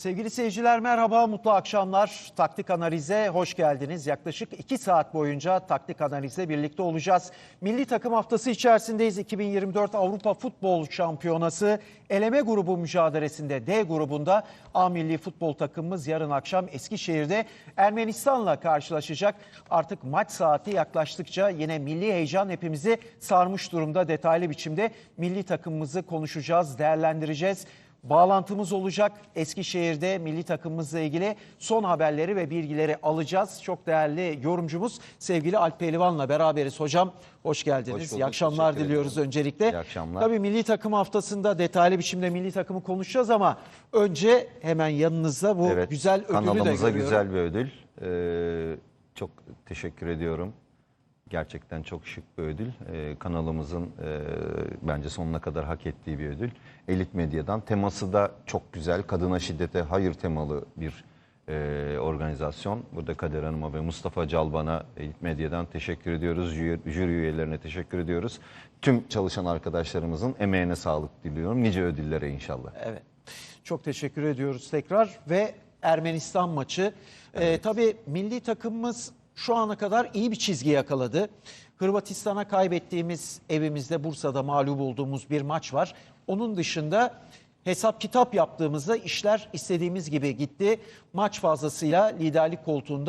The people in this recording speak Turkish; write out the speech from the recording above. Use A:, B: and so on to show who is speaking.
A: Sevgili seyirciler merhaba, mutlu akşamlar. Taktik Analiz'e hoş geldiniz. Yaklaşık 2 saat boyunca Taktik Analiz'le birlikte olacağız. Milli takım haftası içerisindeyiz. 2024 Avrupa Futbol Şampiyonası eleme grubu mücadelesinde D grubunda A milli futbol takımımız yarın akşam Eskişehir'de Ermenistan'la karşılaşacak. Artık maç saati yaklaştıkça yine milli heyecan hepimizi sarmış durumda. Detaylı biçimde milli takımımızı konuşacağız, değerlendireceğiz. Bağlantımız olacak. Eskişehir'de milli takımımızla ilgili son haberleri ve bilgileri alacağız. Çok değerli yorumcumuz sevgili Alp Pehlivan'la beraberiz. Hocam hoş geldiniz.
B: Hoş bulduk,
A: İyi akşamlar diliyoruz öncelikle.
B: İyi akşamlar.
A: Tabii milli takım haftasında detaylı biçimde milli takımı konuşacağız ama önce hemen yanınızda bu
B: Evet,
A: güzel ödülü de
B: kanalımıza
A: görüyorum.
B: güzel bir ödül. Ee, çok teşekkür ediyorum. Gerçekten çok şık bir ödül. Ee, kanalımızın e, bence sonuna kadar hak ettiği bir ödül. Elit Medya'dan. Teması da çok güzel. Kadına şiddete hayır temalı bir e, organizasyon. Burada Kader Hanım'a ve Mustafa Calban'a Elit Medya'dan teşekkür ediyoruz. Jüri, jüri üyelerine teşekkür ediyoruz. Tüm çalışan arkadaşlarımızın emeğine sağlık diliyorum. Nice ödüllere inşallah.
A: Evet. Çok teşekkür ediyoruz tekrar ve Ermenistan maçı. Ee, tabii milli takımımız şu ana kadar iyi bir çizgi yakaladı. Hırvatistan'a kaybettiğimiz evimizde Bursa'da mağlup olduğumuz bir maç var. Onun dışında hesap kitap yaptığımızda işler istediğimiz gibi gitti. Maç fazlasıyla liderlik koltuğunda